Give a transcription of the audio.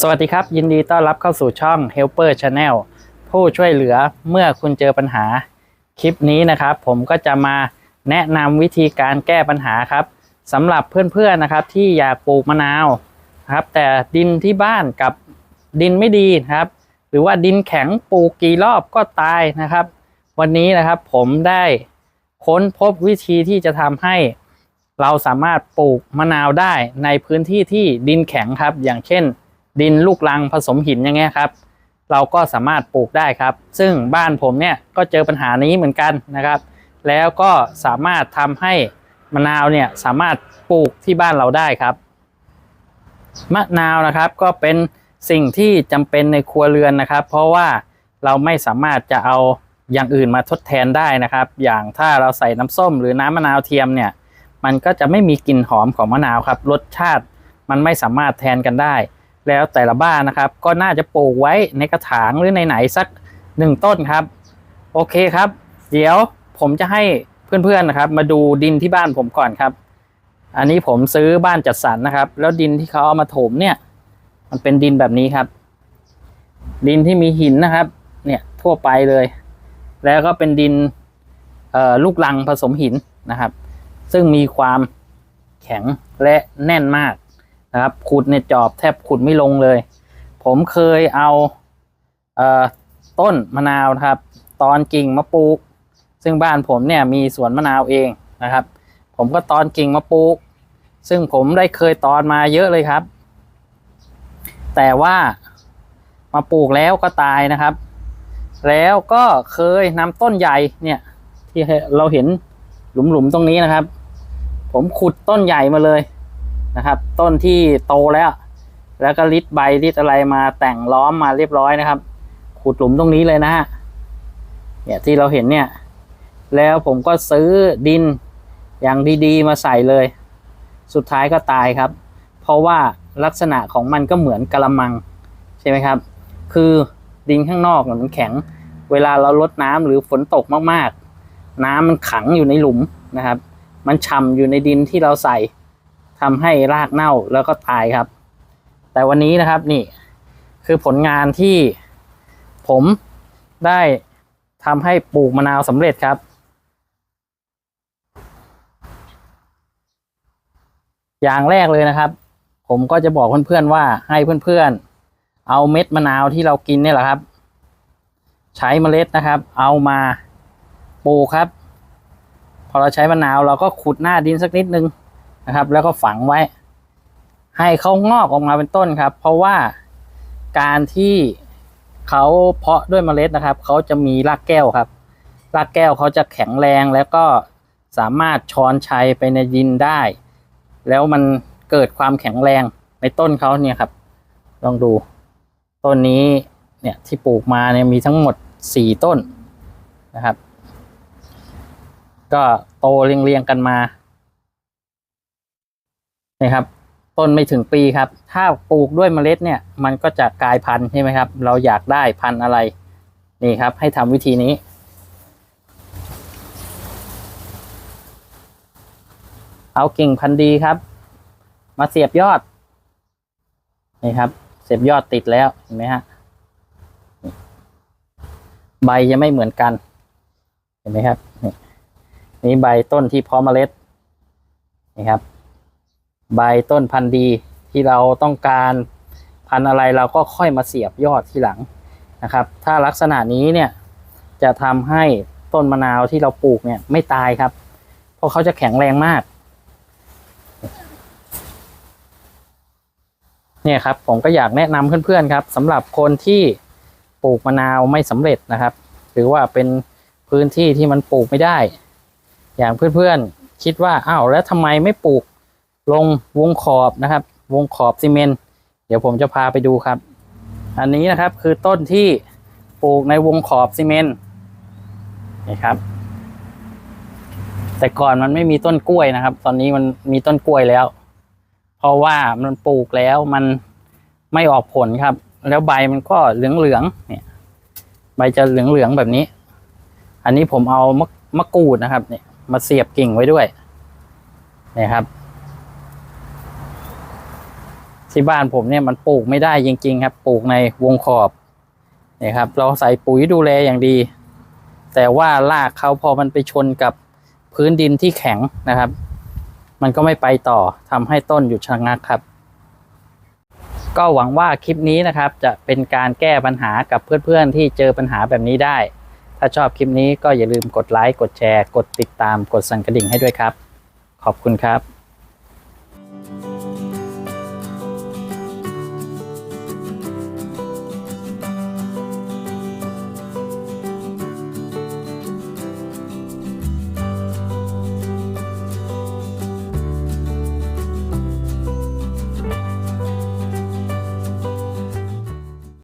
สวัสดีครับ ยินดีต้อนรับเข้าสู่ช่อง Helper Channel ผู้ช่วยเหลือเมื่อคุณเจอปัญหา คลิปนี้นะครับ ผมก็จะมาแนะนำวิธีการแก้ปัญหาครับสำหรับเพื่อนๆนะครับที่อยากปลูกมะนาวครับแต่ดินที่บ้านกับดินไม่ดีครับ หรือว่าดินแข็งปลูกกี่รอบก็ตายนะครับ วันนี้นะครับผมได้ค้นพบวิธีที่จะทำให้เราสามารถปลูกมะนาวได้ในพื้นที่ที่ดินแข็งครับ อย่างเช่น ดินลูกรังผสมหินอย่างเงี้ยครับ เราก็สามารถปลูกได้ครับ ซึ่งบ้านผมเนี่ยก็เจอปัญหานี้เหมือนกันนะครับ แล้วก็สามารถทำให้มะนาวเนี่ยสามารถปลูกที่บ้านเราได้ครับ มะนาวนะครับก็เป็นสิ่งที่จำเป็นในครัวเรือนนะครับ เพราะว่าเราไม่สามารถจะเอาอย่างอื่นมาทดแทนได้นะครับ อย่างถ้าเราใส่น้ำส้มหรือน้ำมะนาวเทียมเนี่ย มันก็จะไม่มีกลิ่นหอมของมะนาวครับ รสชาติมันไม่สามารถแทนกันได้ แล้วแต่ละบ้านนะครับ ก็น่าจะปลูกไว้ในกระถางหรือในไหนสักหนึ่งต้นครับ โอเคครับ เดี๋ยวผมจะให้เพื่อนๆนะครับ มาดูดินที่บ้านผมก่อนครับ อันนี้ผมซื้อบ้านจัดสรรนะครับ แล้วดินที่เขาเอามาถมเนี่ย มันเป็นดินแบบนี้ครับ ดินที่มีหินนะครับ เนี่ยทั่วไปเลย แล้วก็เป็นดินลูกรังผสมหินนะครับ ซึ่งมีความแข็งและแน่นมาก นะครับขุดเนี่ยจอบแทบขุดไม่ลงเลย ผมเคยเอาเอ่อต้นมะนาวนะครับ ตอนกิ่งมาปลูก ซึ่งบ้านผมเนี่ยมีสวนมะนาวเองนะครับ ผมก็ตอนกิ่งมาปลูก ซึ่งผมได้เคยตอนมาเยอะเลยครับ แต่ว่ามาปลูกแล้วก็ตายนะครับ แล้วก็เคยนำต้นใหญ่เนี่ยที่เราเห็นหลุมๆตรงนี้นะครับ ผมขุดต้นใหญ่มาเลย นะครับ ต้นที่โตแล้ว แล้วก็ริดใบริดอะไรมาแต่งล้อมมาเรียบร้อยนะครับ ขุดหลุมตรงนี้เลยนะฮะเนี่ยที่เราเห็นเนี่ย แล้วผมก็ซื้อดินอย่างดีๆ มาใส่เลย สุดท้ายก็ตายครับ เพราะว่าลักษณะของมันก็เหมือนกะละมังใช่ไหมครับ คือดินข้างนอกมันแข็ง เวลาเราลดน้ำหรือฝนตกมากๆ น้ำมันขังอยู่ในหลุมนะครับ มันฉ่ำอยู่ในดินที่เราใส่ ทำให้รากเน่าแล้วก็ตายครับ แต่วันนี้นะครับนี่คือผลงานที่ผมได้ทำให้ปลูกมะนาวสำเร็จครับ อย่างแรกเลยนะครับ ผมก็จะบอกเพื่อนๆว่าให้เพื่อนๆ เอาเม็ดมะนาวที่เรากินเนี่ยแหละครับ ใช้เมล็ดนะครับ เอามาปลูกครับ พอเราใช้มะนาวเราก็ขุดหน้าดินสักนิดนึง นะครับ แล้วก็ฝังไว้ ให้เขางอกออกมาเป็นต้นครับ เพราะว่าการที่เขาเพาะด้วยเมล็ดนะครับเขาจะมีรากแก้วครับ รากแก้วเขาจะแข็งแรงแล้วก็สามารถช้อนชัยไปในดินได้ แล้วมันเกิดความแข็งแรงในต้นเขาเนี่ยครับ ลองดู ต้นนี้เนี่ยที่ปลูกมาเนี่ยมีทั้งหมดสี่ต้นนะครับ ก็โตเรียงๆกันมา นะครับ ต้นไม่ถึงปีครับ ถ้าปลูกด้วยเมล็ดเนี่ย มันก็จะกลายพันธุ์ใช่ไหมครับ เราอยากได้พันธุ์อะไร นี่ครับ ให้ทำวิธีนี้ เอากิ่งพันธุ์ดีครับ มาเสียบยอด นี่ครับ เสียบยอดติดแล้วเห็นไหมฮะใบจะไม่เหมือนกัน เห็นไหมครับ นี่ใบต้นที่เพาะเมล็ดนี่ครับ ใบต้นพันธุ์ดีที่เราต้องการพันธุ์อะไรเราก็ค่อยมาเสียบยอดทีหลังนะครับ ถ้าลักษณะนี้เนี่ยจะทำให้ต้นมะนาวที่เราปลูกเนี่ยไม่ตายครับ เพราะเขาจะแข็งแรงมาก เนี่ยครับผมก็อยากแนะนำเพื่อนๆครับสำหรับคนที่ปลูกมะนาวไม่สำเร็จนะครับ หรือว่าเป็นพื้นที่ที่มันปลูกไม่ได้ อย่างเพื่อนๆคิดว่าอ้าวแล้วทำไมไม่ปลูก ลงวงขอบนะครับ วงขอบซีเมนต์เดี๋ยวผมจะพาไปดูครับ อันนี้นะครับคือต้นที่ปลูกในวงขอบซีเมนต์นี่ครับ แต่ก่อนมันไม่มีต้นกล้วยนะครับ ตอนนี้มันมีต้นกล้วยแล้ว เพราะว่ามันปลูกแล้วมันไม่ออกผลครับ แล้วใบมันก็เหลืองๆเนี่ย ใบจะเหลืองๆแบบนี้ อันนี้ผมเอามะมะกรูดนะครับ เนี่ยมาเสียบกิ่งไว้ด้วยนี่ครับ ที่บ้านผมเนี่ยมันปลูกไม่ได้จริง ๆ ครับ ปลูกในวงขอบนี่ครับ เราใส่ปุ๋ยดูแลอย่างดี แต่ว่ารากเขาพอมันไปชนกับพื้นดินที่แข็งนะครับ มันก็ไม่ไปต่อทำให้ต้นหยุดชะงักครับ ก็หวังว่าคลิปนี้นะครับ จะเป็นการแก้ปัญหากับเพื่อนๆที่เจอปัญหาแบบนี้ได้ ถ้าชอบคลิปนี้ก็อย่าลืมกดไลค์กดแชร์ กดติดตามกดสั่นกระดิ่งให้ด้วยครับ ขอบคุณครับ